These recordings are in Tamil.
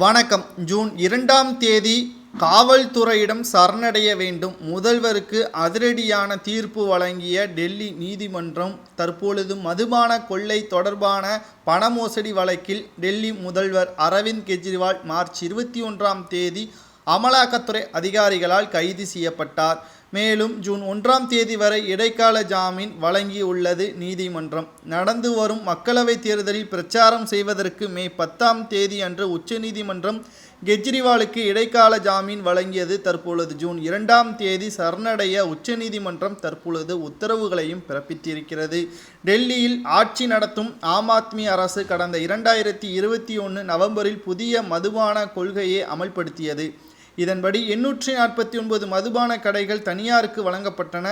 வணக்கம். ஜூன் இரண்டாம் தேதி காவல்துறையிடம் சரணடைய வேண்டும். முதல்வருக்கு அதிரடியான தீர்ப்பு வழங்கிய டெல்லி நீதிமன்றம் தற்பொழுது மதுபான கொள்ளை தொடர்பான பண மோசடி வழக்கில் டெல்லி முதல்வர் அரவிந்த் கெஜ்ரிவால் மார்ச் இருபத்தி ஒன்றாம் தேதி அமலாக்கத்துறை அதிகாரிகளால் கைது செய்யப்பட்டார். மேலும் ஜூன் ஒன்றாம் தேதி வரை இடைக்கால ஜாமீன் வழங்கியுள்ளது நீதிமன்றம். நடந்து வரும் மக்களவைத் தேர்தலில் பிரச்சாரம் செய்வதற்கு மே பத்தாம் தேதி அன்று உச்சநீதிமன்றம் கெஜ்ரிவாலுக்கு இடைக்கால ஜாமீன் வழங்கியது தற்பொழுது. ஜூன் இரண்டாம் தேதி சரணடைய உச்சநீதிமன்றம் தற்பொழுது உத்தரவுகளையும் பிறப்பித்திருக்கிறது. டெல்லியில் ஆட்சி நடத்தும் ஆம் ஆத்மி அரசு கடந்த இரண்டாயிரத்தி இருபத்தி ஒன்று நவம்பரில் புதிய மதுபான கொள்கையை அமல்படுத்தியது. இதன்படி எண்ணூற்றி நாற்பத்தி ஒன்பது மதுபான கடைகள் தனியாருக்கு வழங்கப்பட்டன.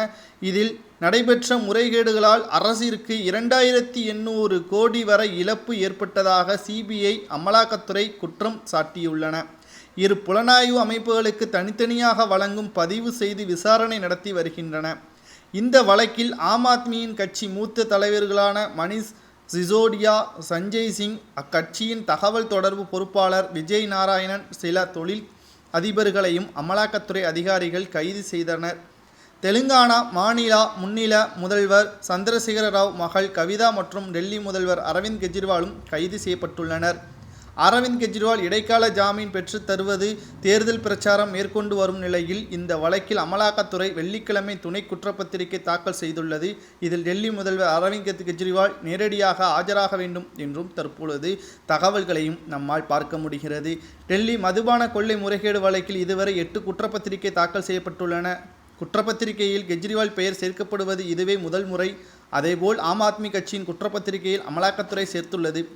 இதில் நடைபெற்ற முறைகேடுகளால் அரசிற்கு இரண்டாயிரத்தி எண்ணூறு கோடி வரை இழப்பு ஏற்பட்டதாக சிபிஐ அமலாக்கத்துறை குற்றம் சாட்டியுள்ளன. இரு புலனாய்வு அமைப்புகளுக்கு தனித்தனியாக வழங்கும் பதிவு செய்து விசாரணை நடத்தி வருகின்றன. இந்த வழக்கில் ஆம் ஆத்மியின் கட்சி மூத்த தலைவர்களான மணிஷ் சிசோடியா சஞ்சய் சிங் அக்கட்சியின் தகவல் தொடர்பு பொறுப்பாளர் விஜய் நாராயணன் சில தொழில் அதிபர்களையும் அமலாக்கத்துறை அதிகாரிகள் கைது செய்தனர். தெலுங்கானா மாநில முன்னில முதல்வர் சந்திரசேகர ராவ் மகள் கவிதா மற்றும் டெல்லி முதல்வர் அரவிந்த் கெஜ்ரிவாலும் கைது செய்யப்பட்டுள்ளனர். அரவிந்த் கெஜ்ரிவால் இடைக்கால ஜாமீன் பெற்றுத் தருவது தேர்தல் பிரச்சாரம் மேற்கொண்டு வரும் நிலையில் இந்த வழக்கில் அமலாக்கத்துறை வெள்ளிக்கிழமை துணை குற்றப்பத்திரிகை தாக்கல் செய்துள்ளது. இதில் டெல்லி முதல்வர் அரவிந்த் கெஜ்ரிவால் நேரடியாக ஆஜராக வேண்டும் என்றும் தற்பொழுது தகவல்களையும் நம்மால் பார்க்க முடிகிறது. டெல்லி மதுபான கொள்ளை முறைகேடு வழக்கில் இதுவரை எட்டு குற்றப்பத்திரிகை தாக்கல் செய்யப்பட்டுள்ளன. குற்றப்பத்திரிகையில் கெஜ்ரிவால் பெயர் சேர்க்கப்படுவது இதுவே முதல் முறை. அதேபோல் ஆம் ஆத்மி கட்சியின் குற்றப்பத்திரிகையில் அமலாக்கத்துறை சேர்த்துள்ளது.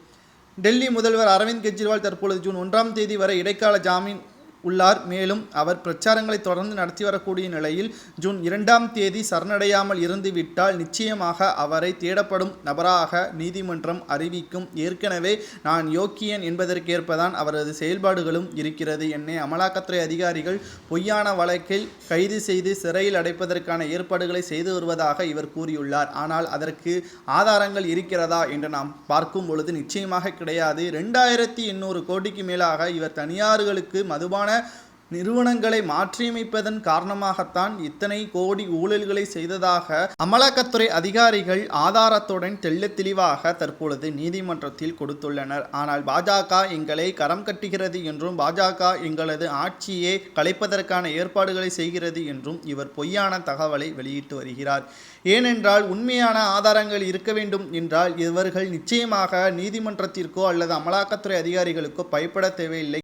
டெல்லி முதல்வர் அரவிந்த் கெஜ்ரிவால் தற்பொழுது ஜூன் ஒன்றாம் தேதி வரை இடைக்கால ஜாமீன் உள்ளார். மேலும் அவர் பிரச்சாரங்களை தொடர்ந்து நடத்தி வரக்கூடிய நிலையில் ஜூன் இரண்டாம் தேதி சரணடையாமல் இருந்துவிட்டால் நிச்சயமாக அவரை தேடப்படும் நபராக நீதிமன்றம் அறிவிக்கும். ஏற்கனவே நான் யோக்கியன் என்பதற்கேற்பதான் அவரது செயல்பாடுகளும் இருக்கிறது. என்னை அமலாக்கத்துறை அதிகாரிகள் பொய்யான வழக்கில் கைது செய்து சிறையில் அடைப்பதற்கான ஏற்பாடுகளை செய்து வருவதாக இவர் கூறியுள்ளார். ஆனால் அதற்கு ஆதாரங்கள் இருக்கிறதா என்று நாம் பார்க்கும் பொழுது நிச்சயமாக கிடையாது. ரெண்டாயிரத்தி எண்ணூறு கோடிக்கு மேலாக இவர் தனியார்களுக்கு மதுபான நிறுவனங்களை மாற்றியமைப்பதன் காரணமாகத்தான் இத்தனை கோடி ஊழல்களை செய்ததாக அமலாக்கத்துறை அதிகாரிகள் ஆதாரத்துடன் தெள்ள தெளிவாக தற்பொழுது நீதிமன்றத்தில் கொடுத்துள்ளனர். ஆனால் பாஜக எங்களை கரம் கட்டுகிறது என்றும் பாஜக எங்களது ஆட்சியை கலைப்பதற்கான ஏற்பாடுகளை செய்கிறது என்றும் இவர் பொய்யான தகவலை வெளியிட்டு வருகிறார். ஏனென்றால் உண்மையான ஆதாரங்கள் இருக்க வேண்டும் என்றால் இவர்கள் நிச்சயமாக நீதிமன்றத்திற்கோ அல்லது அமலாக்கத்துறை அதிகாரிகளுக்கோ பயப்பட தேவையில்லை.